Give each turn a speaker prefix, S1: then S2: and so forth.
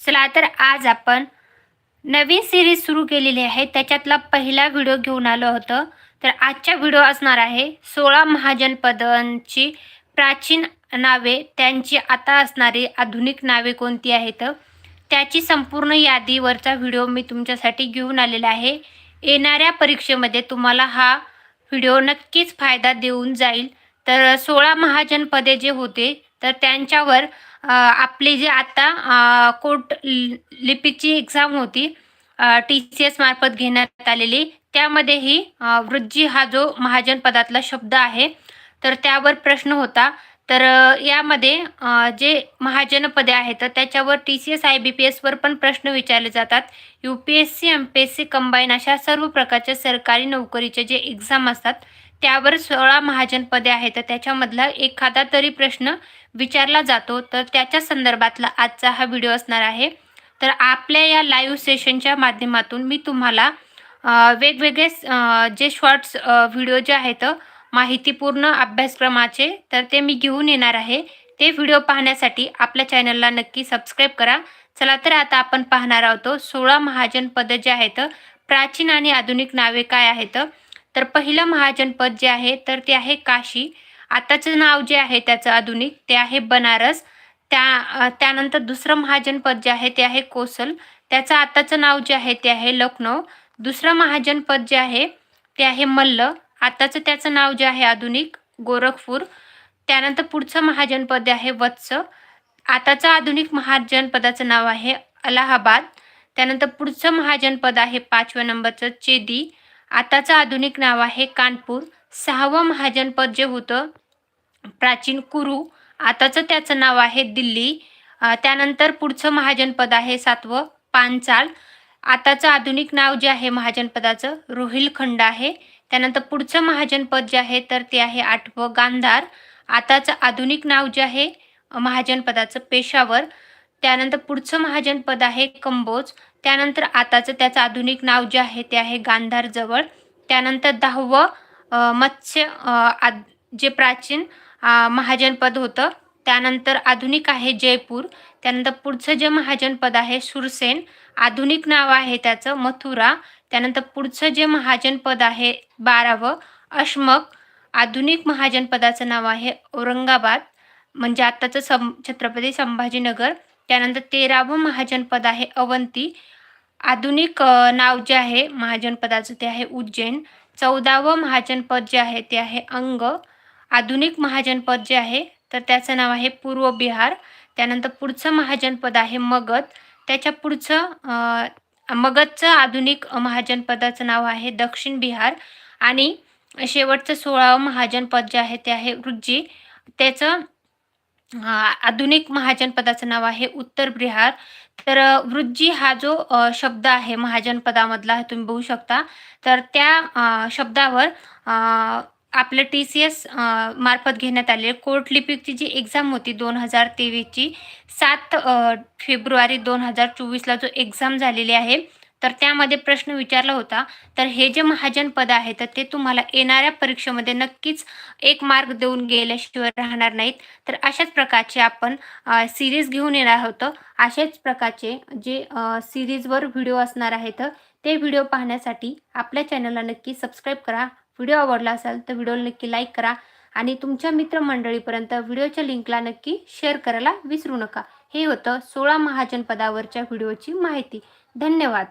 S1: चला तर आज आपण नवीन सिरीज सुरू केलेली आहे. त्याच्यातला पहिला व्हिडिओ घेऊन आलो होतं. तर आजचा व्हिडिओ असणार आहे सोळा महाजनपदांची प्राचीन नावे. त्यांची आता असणारी आधुनिक नावे कोणती आहेत? त्याची संपूर्ण यादीवरचा व्हिडिओ मी तुमच्यासाठी घेऊन आलेला आहे. येणाऱ्या परीक्षेमध्ये तुम्हाला हा व्हिडिओ नक्कीच फायदा देऊन जाईल. तर सोळा महाजनपदे जे होते तर त्यांच्यावर आपली जी आता कोर्ट लि- लिपीची एक्झाम होती टी सी एस मार्फत घेण्यात आलेली त्यामध्येही वृज्जी हा जो महाजन पदातला शब्द आहे तर त्यावर प्रश्न होता. तर यामध्ये जे महाजन पदे आहेत तर त्याच्यावर T C S I B P एसवर पण प्रश्न विचारले जातात. U P S C M P S C combine अशा सर्व प्रकारच्या सरकारी नोकरीचे जे एक्झाम असतात त्यावर सोळा महाजनपदे आहेत. तर त्याच्यामधला एखादा तरी प्रश्न विचारला जातो. तर त्याच्या संदर्भातला आजचा हा व्हिडिओ असणार आहे. तर आपल्या या लाईव्ह सेशनच्या माध्यमातून मी तुम्हाला वेगवेगळे जे शॉर्ट्स व्हिडिओ जे आहेत माहितीपूर्ण अभ्यासक्रमाचे तर ते मी घेऊन येणार आहे. ते व्हिडिओ पाहण्यासाठी आपल्या चॅनलला नक्की सबस्क्राईब करा. चला तर आता आपण पाहणार आहोत सोळा महाजनपद जे आहेत प्राचीन आणि आधुनिक नावे काय आहेत? तर पहिलं महाजनपद जे आहे तर ते आहे काशी. आताचं नाव जे आहे त्याचं आधुनिक ते आहे बनारस. त्या त्यानंतर दुसरं महाजनपद जे आहे ते आहे कोसल. त्याचं आताचं नाव जे आहे ते आहे लखनौ. दुसरं महाजनपद जे आहे ते आहे मल्ल. आताचं त्याचं नाव जे आहे आधुनिक गोरखपूर. त्यानंतर पुढचं महाजनपद आहे वत्स. आताचं आधुनिक महाजनपदाचं नाव आहे अलाहाबाद. त्यानंतर पुढचं महाजनपद आहे पाचव्या नंबरचं चेदी. आताचं आधुनिक नाव आहे कानपूर. सहावं महाजनपद जे होतं प्राचीन कुरू. आताचं त्याचं नाव आहे दिल्ली. त्यानंतर पुढचं महाजनपद आहे सातवं पांचाल आताचं आधुनिक नाव जे आहे महाजनपदाचं रोहिलखंड आहे. त्यानंतर पुढचं महाजनपद जे आहे तर ते आहे आठवं गांधार. आताचं आधुनिक नाव जे आहे महाजनपदाचं पेशावर. त्यानंतर पुढचं महाजनपद आहे कंबोज. त्यानंतर आताचं त्याचं आधुनिक नाव जे आहे ते आहे गांधार जवळ. त्यानंतर दहावं मत्स्य आद- जे प्राचीन महाजनपद होतं. त्यानंतर आधुनिक आहे जयपूर. त्यानंतर पुढचं जे महाजनपद आहे सुरसेन. आधुनिक नाव आहे त्याचं मथुरा. त्यानंतर पुढचं जे महाजनपद आहे बारावं अश्मक. आधुनिक महाजनपदाचं नाव आहे औरंगाबाद. म्हणजे आत्ताचं सं छत्रपती संभाजीनगर. त्यानंतर तेरावं महाजनपद आहे अवंती. आधुनिक नाव जे आहे महाजनपदाचं ते आहे उज्जैन. चौदावं महाजनपद जे आहे ते आहे अंग. आधुनिक महाजनपद जे आहे तर त्याचं नाव आहे पूर्व बिहार. त्यानंतर पुढचं महाजनपद आहे मगध. त्याच्या पुढचं मगधचं आधुनिक महाजनपदाचं नाव आहे दक्षिण बिहार. आणि शेवटचं सोळावं महाजनपद जे आहे ते आहे रुज्जी त्याचं आधुनिक महाजनपदाचं नाव आहे उत्तर बिहार. तर वृज्जी हा जो अ, शब्द आहे महाजनपदामधला हे तुम्ही बघू शकता. तर त्या अ, शब्दावर अ, आपलं टी सी एस मार्फत घेण्यात आले कोर्ट लिपिकची जी एक्झाम होती दोन हजार तेवीसची सात अ, फेब्रुवारी दोन हजार चोवीसला जो एक्झाम झालेली आहे तर त्यामध्ये प्रश्न विचारला होता. तर हे जे महाजनपद आहे तर ते तुम्हाला येणाऱ्या परीक्षेमध्ये नक्कीच एक मार्क देऊन गेल्याशिवाय राहणार नाहीत. तर अशाच प्रकारचे आपण सिरीज घेऊन येणार आहोत अशाच प्रकारचे जे सिरीजवर व्हिडिओ असणार आहेत ते व्हिडिओ पाहण्यासाठी आपल्या चॅनलला नक्की सबस्क्राईब करा. व्हिडिओ आवडला असेल तर व्हिडिओला नक्की लाईक करा. आणि तुमच्या मित्रमंडळीपर्यंत व्हिडिओच्या लिंकला नक्की शेअर करायला विसरू नका. हे होतं सोळा महाजनपदावरच्या व्हिडिओची माहिती. धन्यवाद.